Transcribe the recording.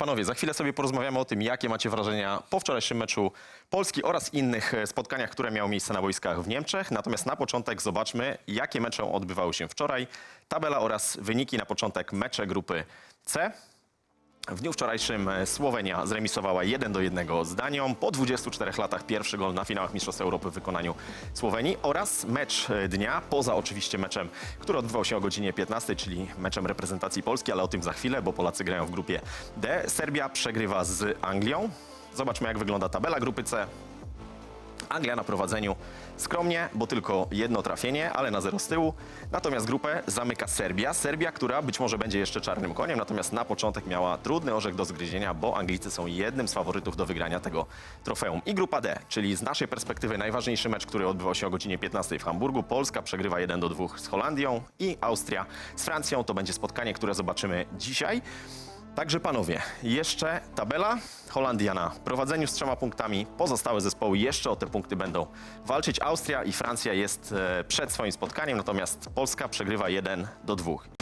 panowie, za chwilę sobie porozmawiamy o tym, jakie macie wrażenia po wczorajszym meczu Polski oraz innych e, spotkaniach, które miały miejsce na boiskach w Niemczech. Natomiast na początek zobaczmy, jakie mecze odbywały się wczoraj. Tabela oraz wyniki na początek mecze grupy C. W dniu wczorajszym e, Słowenia zremisowała 1 do 1 z Danią. Po 24 latach pierwszy gol na finałach Mistrzostw Europy w wykonaniu Słowenii oraz mecz e, dnia, poza oczywiście meczem, który odbywał się o godzinie 15, czyli meczem reprezentacji Polski, ale o tym za chwilę, bo Polacy grają w grupie D. Serbia przegrywa z Anglią. Zobaczmy jak wygląda tabela grupy C. Anglia na prowadzeniu skromnie, bo tylko jedno trafienie, ale na zero z tyłu. Natomiast grupę zamyka Serbia. Serbia, która być może będzie jeszcze czarnym koniem, natomiast na początek miała trudny orzech do zgryzienia, bo Anglicy są jednym z faworytów do wygrania tego trofeum. I grupa D, czyli z naszej perspektywy najważniejszy mecz, który odbywał się o godzinie 15 w Hamburgu. Polska przegrywa 1 do 2 z Holandią i Austria z Francją. To będzie spotkanie, które zobaczymy dzisiaj. Także panowie, jeszcze tabela. Holandia na prowadzeniu z trzema punktami. Pozostałe zespoły jeszcze o te punkty będą walczyć. Austria i Francja jest e, przed swoim spotkaniem, natomiast Polska przegrywa 1 do 2.